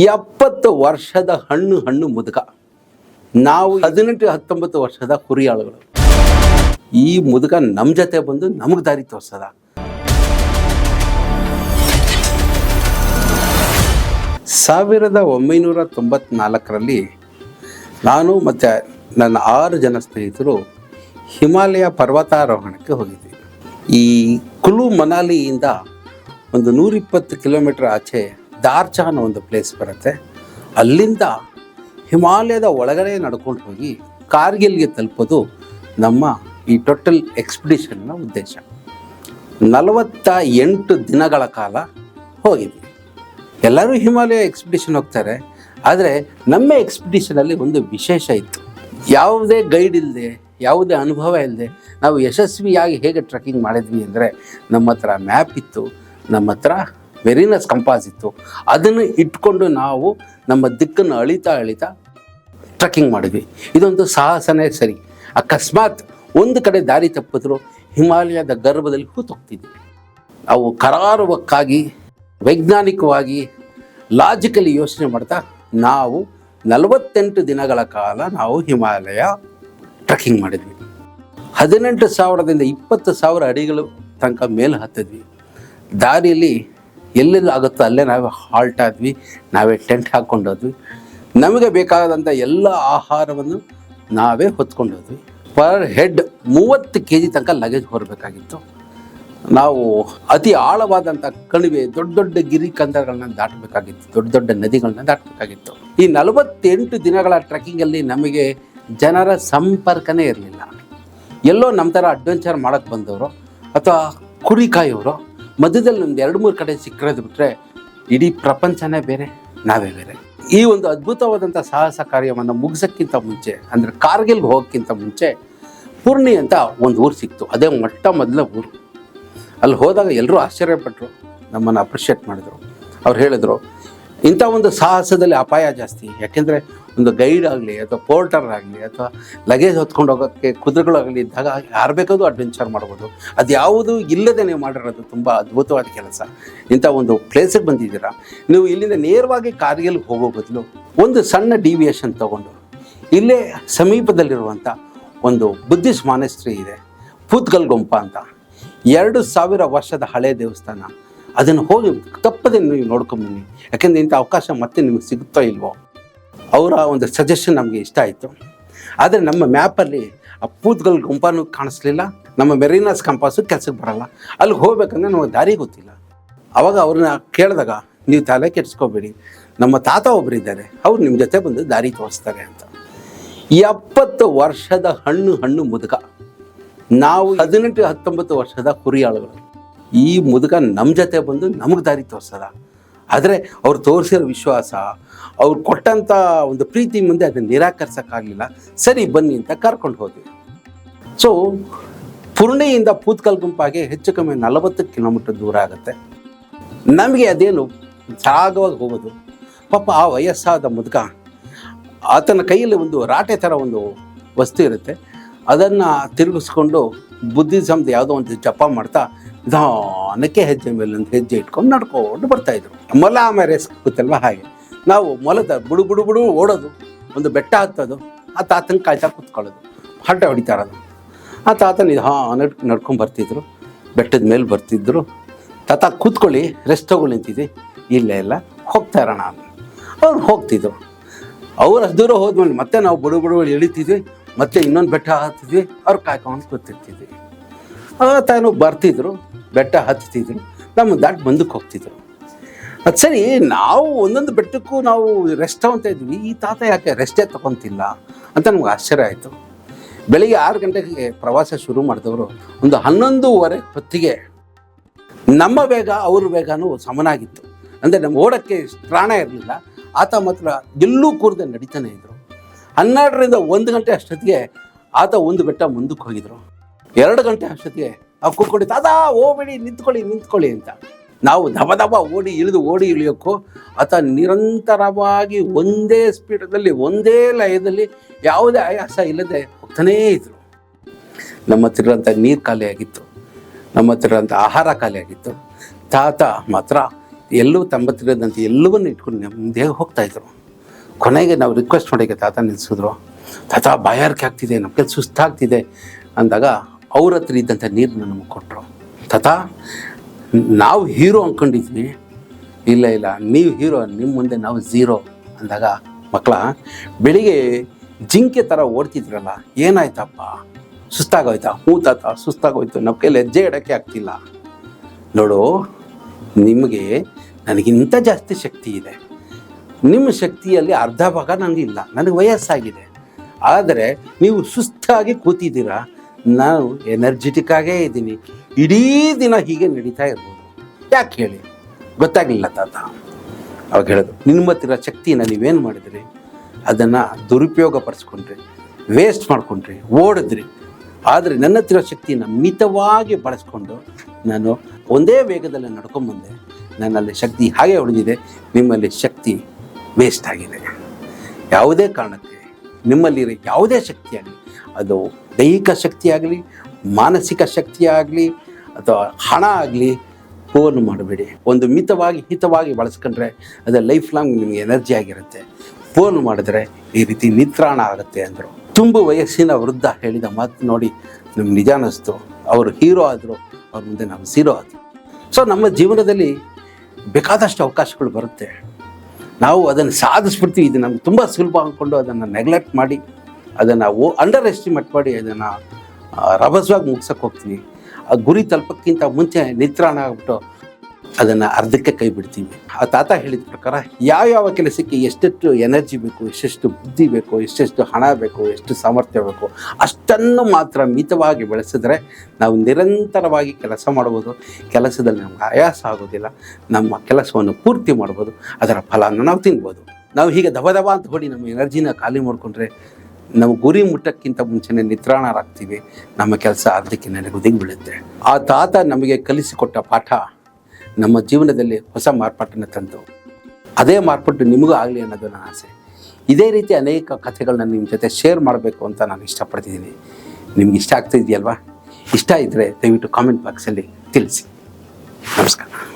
ಎಪ್ಪತ್ತು ವರ್ಷದ ಹಣ್ಣು ಹಣ್ಣು ಮುದುಕ. ನಾವು ಹದಿನೆಂಟು ಹತ್ತೊಂಬತ್ತು ವರ್ಷದ ಕುರಿಯಾಳುಗಳು. ಈ ಮುದುಕ ನಮ್ಮ ಜೊತೆ ಬಂದು ನಮಗೆ ದಾರಿ ತೋರಿಸದ. ಸಾವಿರದ ಒಂಬೈನೂರ ತೊಂಬತ್ನಾಲ್ಕರಲ್ಲಿ ನಾನು ಮತ್ತು ನನ್ನ ಆರು ಜನ ಸ್ನೇಹಿತರು ಹಿಮಾಲಯ ಪರ್ವತಾರೋಹಣಕ್ಕೆ ಹೋಗಿದ್ವಿ. ಈ ಕುಲು ಮನಾಲಿಯಿಂದ ಒಂದು ನೂರಿಪ್ಪತ್ತು ಕಿಲೋಮೀಟರ್ ಆಚೆ ದಾರ್ಚಾ ಅನ್ನೋ ಒಂದು ಪ್ಲೇಸ್ ಬರುತ್ತೆ. ಅಲ್ಲಿಂದ ಹಿಮಾಲಯದ ಒಳಗಡೆ ನಡ್ಕೊಂಡು ಹೋಗಿ ಕಾರ್ಗಿಲ್ಗೆ ತಲುಪೋದು ನಮ್ಮ ಈ ಟೋಟಲ್ ಎಕ್ಸ್ಪಿಡಿಷನ್ನ ಉದ್ದೇಶ. ನಲವತ್ತ ಎಂಟು ದಿನಗಳ ಕಾಲ ಹೋಗಿದ್ವಿ ಎಲ್ಲರೂ ಹಿಮಾಲಯ ಎಕ್ಸ್ಪಿಡಿಷನ್ ಹೋಗ್ತಾರೆ. ಆದರೆ ನಮ್ಮ ಎಕ್ಸ್ಪಿಡಿಷನಲ್ಲಿ ಒಂದು ವಿಶೇಷ ಇತ್ತು. ಯಾವುದೇ ಗೈಡ್ ಇಲ್ಲದೆ ಯಾವುದೇ ಅನುಭವ ಇಲ್ಲದೆ ನಾವು ಯಶಸ್ವಿಯಾಗಿ ಹೇಗೆ ಟ್ರೆಕ್ಕಿಂಗ್ ಮಾಡಿದ್ವಿ ಅಂದರೆ ನಮ್ಮ ಹತ್ರ ಮ್ಯಾಪ್ ಇತ್ತು, ನಮ್ಮ ಹತ್ರ ವೆರಿನಸ್ ಕಂಪಾಸ್ ಇತ್ತು ಅದನ್ನು ಇಟ್ಕೊಂಡು ನಾವು ನಮ್ಮ ದಿಕ್ಕನ್ನು ಅಳಿತಾ ಅಳಿತಾ ಟ್ರಕ್ಕಿಂಗ್ ಮಾಡಿದ್ವಿ. ಇದೊಂದು ಸಾಹಸನೇ ಸರಿ. ಅಕಸ್ಮಾತ್ ಒಂದು ಕಡೆ ದಾರಿ ತಪ್ಪಿದ್ರು ಹಿಮಾಲಯದ ಗರ್ಭದಲ್ಲಿ ಕೂತೋಗ್ತಿದ್ವಿ. ಅವು ಕರಾರುವಕ್ಕಾಗಿ, ವೈಜ್ಞಾನಿಕವಾಗಿ ಲಾಜಿಕಲಿ ಯೋಚನೆ ಮಾಡ್ತಾ ನಾವು ನಲವತ್ತೆಂಟು ದಿನಗಳ ಕಾಲ ನಾವು ಹಿಮಾಲಯ ಟ್ರಕ್ಕಿಂಗ್ ಮಾಡಿದ್ವಿ. ಹದಿನೆಂಟು ಸಾವಿರದಿಂದ ಇಪ್ಪತ್ತು ಸಾವಿರ ಅಡಿಗಳು ತನಕ ಮೇಲೆ ಹತ್ತಿದ್ವಿ. ದಾರಿಯಲ್ಲಿ ಎಲ್ಲೆಲ್ಲಿ ಆಗುತ್ತೋ ಅಲ್ಲೇ ನಾವೇ ಹಾಲ್ಟ್ ಆದ್ವಿ, ನಾವೇ ಟೆಂಟ್ ಹಾಕ್ಕೊಂಡೋದ್ವಿ ನಮಗೆ ಬೇಕಾದಂಥ ಎಲ್ಲ ಆಹಾರವನ್ನು ನಾವೇ ಹೊತ್ಕೊಂಡೋದ್ವಿ ಪರ್ ಹೆಡ್ ಮೂವತ್ತು ಕೆ ಜಿ ತನಕ ಲಗೇಜ್ ಹೊರಬೇಕಾಗಿತ್ತು. ನಾವು ಅತಿ ಆಳವಾದಂಥ ಕಣಿವೆ, ದೊಡ್ಡ ದೊಡ್ಡ ಗಿರಿ ಕಂದರಗಳನ್ನ ದಾಟಬೇಕಾಗಿತ್ತು, ದೊಡ್ಡ ದೊಡ್ಡ ನದಿಗಳನ್ನ ದಾಟಬೇಕಾಗಿತ್ತು. ಈ ನಲವತ್ತೆಂಟು ದಿನಗಳ ಟ್ರೆಕ್ಕಿಂಗಲ್ಲಿ ನಮಗೆ ಜನರ ಸಂಪರ್ಕನೇ ಇರಲಿಲ್ಲ. ಎಲ್ಲೋ ನಮ್ಮ ಥರ ಅಡ್ವೆಂಚರ್ ಮಾಡೋಕ್ಕೆ ಬಂದವರು ಅಥವಾ ಕುರಿ ಕಾಯೋರು ಮಧ್ಯದಲ್ಲಿ ನಮ್ದು ಎರಡು ಮೂರು ಕಡೆ ಸಿಕ್ಕಿರೋದು ಬಿಟ್ಟರೆ ಇಡೀ ಪ್ರಪಂಚನೇ ಬೇರೆ, ನಾವೇ ಬೇರೆ. ಈ ಒಂದು ಅದ್ಭುತವಾದಂಥ ಸಾಹಸ ಕಾರ್ಯವನ್ನು ಮುಗಿಸೋಕ್ಕಿಂತ ಮುಂಚೆ, ಅಂದರೆ ಕಾರ್ಗಿಲ್ಗೆ ಹೋಗೋಕ್ಕಿಂತ ಮುಂಚೆ ಪೂರ್ಣಿ ಅಂತ ಒಂದು ಊರು ಸಿಕ್ತು. ಅದೇ ಮೊಟ್ಟ ಮೊದಲ ಊರು. ಅಲ್ಲಿ ಹೋದಾಗ ಎಲ್ಲರೂ ಆಶ್ಚರ್ಯಪಟ್ಟರು ನಮ್ಮನ್ನು ಅಪ್ರಿಷಿಯೇಟ್ ಮಾಡಿದ್ರು. ಅವ್ರು ಹೇಳಿದ್ರು ಇಂಥ ಒಂದು ಸಾಹಸದಲ್ಲಿ ಅಪಾಯ ಜಾಸ್ತಿ. ಯಾಕೆಂದರೆ ಒಂದು ಗೈಡ್ ಆಗಲಿ ಅಥವಾ ಪೋರ್ಟರ್ ಆಗಲಿ ಅಥವಾ ಲಗೇಜ್ ಹೊತ್ಕೊಂಡು ಹೋಗೋಕ್ಕೆ ಕುದುರೆಗಳಾಗಲಿ ಇದ್ದಾಗ ಯಾರು ಬೇಕಾದ್ರೂ ಅಡ್ವೆಂಚರ್ ಮಾಡ್ಬೋದು. ಅದು ಯಾವುದು ಇಲ್ಲದೆ ನೀವು ಮಾಡಿರೋದು ತುಂಬ ಅದ್ಭುತವಾದ ಕೆಲಸ. ಇಂಥ ಒಂದು ಪ್ಲೇಸಿಗೆ ಬಂದಿದ್ದೀರಾ. ನೀವು ಇಲ್ಲಿಂದ ನೇರವಾಗಿ ಕಾರ್ಗಿಲ್ಗೆ ಹೋಗೋ ಬದಲು ಒಂದು ಸಣ್ಣ ಡಿವಿಯೇಷನ್ ತಗೊಂಡು ಇಲ್ಲೇ ಸಮೀಪದಲ್ಲಿರುವಂಥ ಒಂದು ಬುದ್ಧಿಸ್ಟ್ ಮಾನಸ್ತ್ರಿ ಇದೆ. ಪೂತ್ಗಲ್ ಗುಂಪ ಅಂತ. ಎರಡು ಸಾವಿರ ವರ್ಷದ ಹಳೆ ದೇವಸ್ಥಾನ. ಅದನ್ನು ಹೋಗಿ ತಪ್ಪದೆ ನೀವು ನೋಡ್ಕೊಂಬನ್ನಿ. ಯಾಕೆಂದರೆ ಇಂಥ ಅವಕಾಶ ಮತ್ತೆ ನಿಮಗೆ ಸಿಗುತ್ತೋ ಇಲ್ವೋ? ಅವರ ಒಂದು ಸಜೆಷನ್ ನಮಗೆ ಇಷ್ಟ ಆಯಿತು. ಆದರೆ ನಮ್ಮ ಮ್ಯಾಪಲ್ಲಿ ಆ ಗುಂಪನೂ ಕಾಣಿಸ್ಲಿಲ್ಲ. ನಮ್ಮ ಮೆರೀನಾಸ್ ಕಂಪಾಸು ಕೆಲಸಕ್ಕೆ ಬರಲ್ಲ. ಅಲ್ಲಿ ಹೋಗ್ಬೇಕಂದ್ರೆ ನಮಗೆ ದಾರಿ ಗೊತ್ತಿಲ್ಲ. ಅವಾಗ ಅವ್ರನ್ನ ಕೇಳಿದಾಗ ನೀವು ತಲೆ ಕೆಡಿಸ್ಕೋಬೇಡಿ. ನಮ್ಮ ತಾತ ಒಬ್ಬರಿದ್ದಾರೆ ಅವ್ರು ನಿಮ್ಮ ಜೊತೆ ಬಂದು ದಾರಿ ತೋರಿಸ್ತಾರೆ ಅಂತ. ಎಪ್ಪತ್ತು ವರ್ಷದ ಹಣ್ಣು ಹಣ್ಣು ಮುದುಕ ನಾವು ಹದಿನೆಂಟು ಹತ್ತೊಂಬತ್ತು ವರ್ಷದ ಕುರಿಯಾಳುಗಳು. ಈ ಮುದುಕ ನಮ್ಮ ಜೊತೆ ಬಂದು ನಮಗೆ ದಾರಿ ತೋರಿಸಲ್ಲ ಆದರೆ ಅವ್ರು ತೋರಿಸಿರೋ ವಿಶ್ವಾಸ, ಅವ್ರು ಕೊಟ್ಟಂಥ ಒಂದು ಪ್ರೀತಿ ಮುಂದೆ ಅದನ್ನು ನಿರಾಕರಿಸೋಕ್ಕಾಗಲಿಲ್ಲ. ಸರಿ, ಬನ್ನಿ ಅಂತ ಕರ್ಕೊಂಡು ಹೋದ್ವಿ. ಸೊ ಪುರ್ಣೆಯಿಂದ ಪೂತ್ಕಲ್ ಗುಂಪಾಗೆ ಹೆಚ್ಚು ಕಮ್ಮಿ ನಲವತ್ತು ಕಿಲೋಮೀಟರ್ ದೂರ ಆಗುತ್ತೆ. ನಮಗೆ ಅದೇನು ಸಾಗವಾಗಿ ಹೋಗೋದು. ಪಾಪ ಆ ವಯಸ್ಸಾದ ಮುದುಕ ಆತನ ಕೈಯಲ್ಲಿ ಒಂದು ರಾಟೆ ಥರ ಒಂದು ವಸ್ತು ಇರುತ್ತೆ. ಅದನ್ನು ತಿರುಗಿಸ್ಕೊಂಡು ಬುದ್ಧಿಸಮ್ದು ಯಾವುದೋ ಒಂದು ಜಪ ಮಾಡ್ತಾ ನಿಧಾನಕ್ಕೆ ಹೆಜ್ಜೆ ಮೇಲೆ ಅಂತ ಹೆಜ್ಜೆ ಇಟ್ಕೊಂಡು ನಡ್ಕೊಂಡು ಬರ್ತಾಯಿದ್ರು ಮೊಲ ಆಮೇಲೆ ಗೊತ್ತಲ್ವ ಹಾಗೆ. ನಾವು ಮೊಲದ ಬುಡು ಬುಡು ಬುಡು ಓಡೋದು, ಒಂದು ಬೆಟ್ಟ ಹತ್ತೋದು, ಆ ತಾತನ ಕಾಯ್ತಾ ಕುತ್ಕೊಳ್ಳೋದು. ಹಡ್ಡ ಹೊಡಿತಾ ಇರೋದು. ಆ ತಾತ ನಿಧಾನ ನಡ್ಕೊಂಡು ಬರ್ತಿದ್ರು. ಬೆಟ್ಟದ ಮೇಲೆ ಬರ್ತಿದ್ರು. ತಾತ ಕೂತ್ಕೊಳ್ಳಿ ರೆಸ್ಟ್ ತಗೊಳ್ಳಿ ನಿಂತಿದ್ದೆ ಇಲ್ಲ ಇಲ್ಲ, ಹೋಗ್ತಾ ಇರೋಣ ಅವ್ರು ಹೋಗ್ತಿದ್ರು. ಅವ್ರು ಅಷ್ಟು ದೂರ ಹೋದ್ಮೇಲೆ ಮತ್ತೆ ನಾವು ಬುಡು ಇಳಿತಿದ್ವಿ ಮತ್ತೆ ಇನ್ನೊಂದು ಬೆಟ್ಟ ಹಾಕ್ತಿದ್ವಿ ಅವ್ರು ಕಾಯ್ಕೊಂಡು ಕೂತಿರ್ತಿದ್ವಿ. ತಾನು ಬರ್ತಿದ್ರು, ಬೆಟ್ಟ ಹತ್ತಿದ್ರು, ನಮ್ಮ ದಾಟಿ ಮುಂದಕ್ಕೆ ಹೋಗ್ತಿದ್ರು. ಅದು ಸರಿ, ನಾವು ಒಂದೊಂದು ಬೆಟ್ಟಕ್ಕೂ ನಾವು ರೆಸ್ಟ್ ತಗೊತಾ ಇದ್ವಿ, ಈ ತಾತ ಯಾಕೆ ರೆಸ್ಟೇ ತಗೊತಿಲ್ಲ ಅಂತ ನಮ್ಗೆ ಆಶ್ಚರ್ಯ ಆಯಿತು. ಬೆಳಿಗ್ಗೆ ಆರು ಗಂಟೆಗೆ ಪ್ರವಾಸ ಶುರು ಮಾಡಿದವರು ಒಂದು ಹನ್ನೊಂದೂವರೆ ಹೊತ್ತಿಗೆ ನಮ್ಮ ವೇಗ, ಅವ್ರ ವೇಗನೂ ಸಮನಾಗಿತ್ತು. ಅಂದರೆ ನಮ್ಮ ಓಡೋಕ್ಕೆ ಪ್ರಾಣ ಇರಲಿಲ್ಲ. ಆತ ಮಾತ್ರ ಎಲ್ಲೂ ಕೂರದೆ ನಡೀತಾನೆ ಇದ್ರು. ಹನ್ನೆರಡರಿಂದ ಒಂದು ಗಂಟೆ ಅಷ್ಟೊತ್ತಿಗೆ ಆತ ಒಂದು ಬೆಟ್ಟ ಮುಂದಕ್ಕೆ ಹೋಗಿದ್ರು. ಎರಡು ಗಂಟೆ ಅಷ್ಟೊತ್ತಿಗೆ ಅವ್ ಕೂತ್ಕೊಂಡು, ತಾತ ಹೋಗ್ಬೇಡಿ ನಿಂತ್ಕೊಳ್ಳಿ ನಿಂತ್ಕೊಳ್ಳಿ ಅಂತ. ನಾವು ದಬ ದಬ ಓಡಿ ಇಳಿದು, ಓಡಿ ಇಳಿಯೋಕ್ಕೂ ಆತ ನಿರಂತರವಾಗಿ ಒಂದೇ ಸ್ಪೀಡಲ್ಲಿ ಒಂದೇ ಲಯದಲ್ಲಿ ಯಾವುದೇ ಆಯಾಸ ಇಲ್ಲದೆ ಹೋಗ್ತಾನೇ ಇದ್ರು. ನಮ್ಮ ಹತ್ರ ಇರೋಂಥ ನೀರು ಖಾಲಿಯಾಗಿತ್ತು ನಮ್ಮ ಹತ್ರ ಇರೋಂಥ ಆಹಾರ ಖಾಲಿಯಾಗಿತ್ತು ತಾತ ಮಾತ್ರ ಎಲ್ಲೂ ತಂಬತ್ತಿರದಂತೆ ಎಲ್ಲವನ್ನು ಇಟ್ಕೊಂಡು ನೆಮ್ಮದಿಯಾಗಿ ಹೋಗ್ತಾ ಇದ್ರು. ಕೊನೆಗೆ ನಾವು ರಿಕ್ವೆಸ್ಟ್ ಮಾಡಿಗೆ ತಾತ ನಿಲ್ಲಿಸಿದ್ರು ತಾತ, ಬಾಯಾರಿಕೆ ಆಗ್ತಿದೆ ನಮ್ಮ ಕೆಲಸ ಸುಸ್ತಾಗ್ತಿದೆ ಅಂದಾಗ ಅವ್ರ ಹತ್ರ ಇದ್ದಂಥ ನೀರನ್ನ ನಮಗೆ ಕೊಟ್ಟರು ತಾತ ನಾವು ಹೀರೋ ಅಂದ್ಕೊಂಡಿದ್ವಿ ಇಲ್ಲ ಇಲ್ಲ, ನೀವು ಹೀರೋ, ನಿಮ್ಮ ಮುಂದೆ ನಾವು ಝೀರೋ ಅಂದಾಗ ಮಕ್ಕಳ ಬೆಳಿಗ್ಗೆ ಜಿಂಕೆ ಥರ ಓಡ್ತಿದ್ರಲ್ಲ, ಏನಾಯ್ತಪ್ಪ? ಸುಸ್ತಾಗೋಯ್ತಾ? ಹ್ಞೂ ತಾತ, ಸುಸ್ತಾಗೋಯ್ತು. ನಮ್ಮ ಕೈಲಿ ಹೆಜ್ಜೆ ಇಡೋಕ್ಕೆ ಆಗ್ತಿಲ್ಲ. ನೋಡು, ನಿಮಗೆ ನನಗಿಂತ ಜಾಸ್ತಿ ಶಕ್ತಿ ಇದೆ. ನಿಮ್ಮ ಶಕ್ತಿಯಲ್ಲಿ ಅರ್ಧ ಭಾಗ ನನಗಿಲ್ಲ ನನಗೆ ವಯಸ್ಸಾಗಿದೆ. ಆದರೆ ನೀವು ಸುಸ್ತಾಗಿ ಕೂತಿದ್ದೀರಾ? ನಾನು ಎನರ್ಜೆಟಿಕ್ ಆಗೇ ಇದ್ದೀನಿ. ಇಡೀ ದಿನ ಹೀಗೆ ನಡೀತಾ ಇರ್ಬೋದು. ಯಾಕೆ ಹೇಳಿ? ಗೊತ್ತಾಗಲಿಲ್ಲ ತಾತ. ಅವಾಗ ಹೇಳೋದು, ನಿಮ್ಮ ಹತ್ತಿರ ಶಕ್ತಿನ ನೀವೇನು ಮಾಡಿದ್ರಿ? ಅದನ್ನು ದುರುಪಯೋಗ ಪಡಿಸ್ಕೊಂಡ್ರಿ ವೇಸ್ಟ್ ಮಾಡ್ಕೊಂಡ್ರಿ, ಓಡಿದ್ರಿ. ಆದರೆ ನನ್ನ ಹತ್ತಿರ ಶಕ್ತಿನ ಮಿತವಾಗಿ ಬಳಸ್ಕೊಂಡು ನಾನು ಒಂದೇ ವೇಗದಲ್ಲಿ ನಡ್ಕೊಂಬಂದೆ ನನ್ನಲ್ಲಿ ಶಕ್ತಿ ಹಾಗೆ ಉಳಿದಿದೆ. ನಿಮ್ಮಲ್ಲಿ ಶಕ್ತಿ ವೇಸ್ಟ್ ಆಗಿದೆ. ಯಾವುದೇ ಕಾರಣಕ್ಕೆ ನಿಮ್ಮಲ್ಲಿರೋ ಯಾವುದೇ ಶಕ್ತಿ ಆಗಲಿ ಅದು ದೈಹಿಕ ಶಕ್ತಿ ಆಗಲಿ ಮಾನಸಿಕ ಶಕ್ತಿಯಾಗಲಿ ಅಥವಾ ಹಣ ಆಗಲಿ ಫೋನ್ ಮಾಡಬೇಡಿ. ಒಂದು ಮಿತವಾಗಿ, ಹಿತವಾಗಿ ಬಳಸ್ಕೊಂಡ್ರೆ ಅದು ಲೈಫ್ ಲಾಂಗ್ ನಿಮಗೆ ಎನರ್ಜಿ ಆಗಿರುತ್ತೆ. ಫೋನ್ ಮಾಡಿದ್ರೆ ಈ ರೀತಿ ನಿತ್ರಾಣ ಆಗುತ್ತೆ ಅಂದರು. ತುಂಬ ವಯಸ್ಸಿನ ವೃದ್ಧ ಹೇಳಿದ ಮಾತು ನೋಡಿ ನಮ್ಗೆ ನಿಜ ಅನ್ನಿಸ್ತು. ಅವರು ಹೀರೋ ಆದರು, ಅವ್ರ ಮುಂದೆ ನಾವು ಸೀರೋ ಆದರು ಸೊ ನಮ್ಮ ಜೀವನದಲ್ಲಿ ಬೇಕಾದಷ್ಟು ಅವಕಾಶಗಳು ಬರುತ್ತೆ. ನಾವು ಅದನ್ನು ಸಾಧಿಸ್ಬಿಡ್ತೀವಿ. ಇದು ನಮ್ಗೆ ತುಂಬ ಸುಲಭ ಅಂದ್ಕೊಂಡು ಅದನ್ನು ನೆಗ್ಲೆಕ್ಟ್ ಮಾಡಿ ಅದನ್ನು ಓ ಅಂಡರ್ ಎಸ್ಟಿಮೇಟ್ ಮಾಡಿ ಅದನ್ನು ರಭಸವಾಗಿ ಮುಗ್ಸಕ್ಕೆ ಹೋಗ್ತೀವಿ. ಆ ಗುರಿ ತಲುಪಕ್ಕಿಂತ ಮುಂಚೆ ನಿತ್ರಾಣ ಆಗ್ಬಿಟ್ಟು ಅದನ್ನು ಅರ್ಧಕ್ಕೆ ಕೈ ಬಿಡ್ತೀವಿ. ಆ ತಾತ ಹೇಳಿದ ಪ್ರಕಾರ ಯಾವ್ಯಾವ ಕೆಲಸಕ್ಕೆ ಎಷ್ಟೆಷ್ಟು ಎನರ್ಜಿ ಬೇಕು, ಎಷ್ಟೆಷ್ಟು ಬುದ್ಧಿ ಬೇಕು, ಎಷ್ಟೆಷ್ಟು ಹಣ ಬೇಕು, ಎಷ್ಟು ಸಾಮರ್ಥ್ಯ ಬೇಕು, ಅಷ್ಟನ್ನು ಮಾತ್ರ ಮಿತವಾಗಿ ಬೆಳೆಸಿದ್ರೆ ನಾವು ನಿರಂತರವಾಗಿ ಕೆಲಸ ಮಾಡ್ಬೋದು. ಕೆಲಸದಲ್ಲಿ ನಮ್ಗೆ ಆಯಾಸ ಆಗೋದಿಲ್ಲ. ನಮ್ಮ ಕೆಲಸವನ್ನು ಪೂರ್ತಿ ಮಾಡ್ಬೋದು. ಅದರ ಫಲವನ್ನು ನಾವು ತಿನ್ಬೋದು. ನಾವು ಹೀಗೆ ದಬ ದಬ ಅಂತ ಹೊಡಿ ನಮ್ಮ ಎನರ್ಜಿನ ಖಾಲಿ ಮಾಡಿಕೊಂಡ್ರೆ ನಾವು ಗುರಿ ಮುಟ್ಟಕ್ಕಿಂತ ಮುಂಚೆನೇ ನಿತ್ರಾಣರಾಗ್ತೀವಿ ನಮ್ಮ ಕೆಲಸ ಅರ್ಧಕ್ಕೆ ನನಗೆ ಒದಗಿ ಬೀಳುತ್ತೆ. ಆ ತಾತ ನಮಗೆ ಕಲಿಸಿಕೊಟ್ಟ ಪಾಠ ನಮ್ಮ ಜೀವನದಲ್ಲಿ ಹೊಸ ಮಾರ್ಪಾಟನ್ನು ತಂದು. ಅದೇ ಮಾರ್ಪಾಟು ನಿಮಗೂ ಆಗಲಿ ಅನ್ನೋದು ನನ್ನ ಆಸೆ. ಇದೇ ರೀತಿ ಅನೇಕ ಕಥೆಗಳನ್ನ ನಿಮ್ಮ ಜೊತೆ ಶೇರ್ ಮಾಡಬೇಕು ಅಂತ ನಾನು ಇಷ್ಟಪಡ್ತಿದ್ದೀನಿ. ನಿಮ್ಗೆ ಇಷ್ಟ ಆಗ್ತಾ ಇದೆಯಲ್ವಾ? ಇಷ್ಟ ಇದ್ದರೆ ದಯವಿಟ್ಟು ಕಾಮೆಂಟ್ ಬಾಕ್ಸಲ್ಲಿ ತಿಳಿಸಿ. ನಮಸ್ಕಾರ.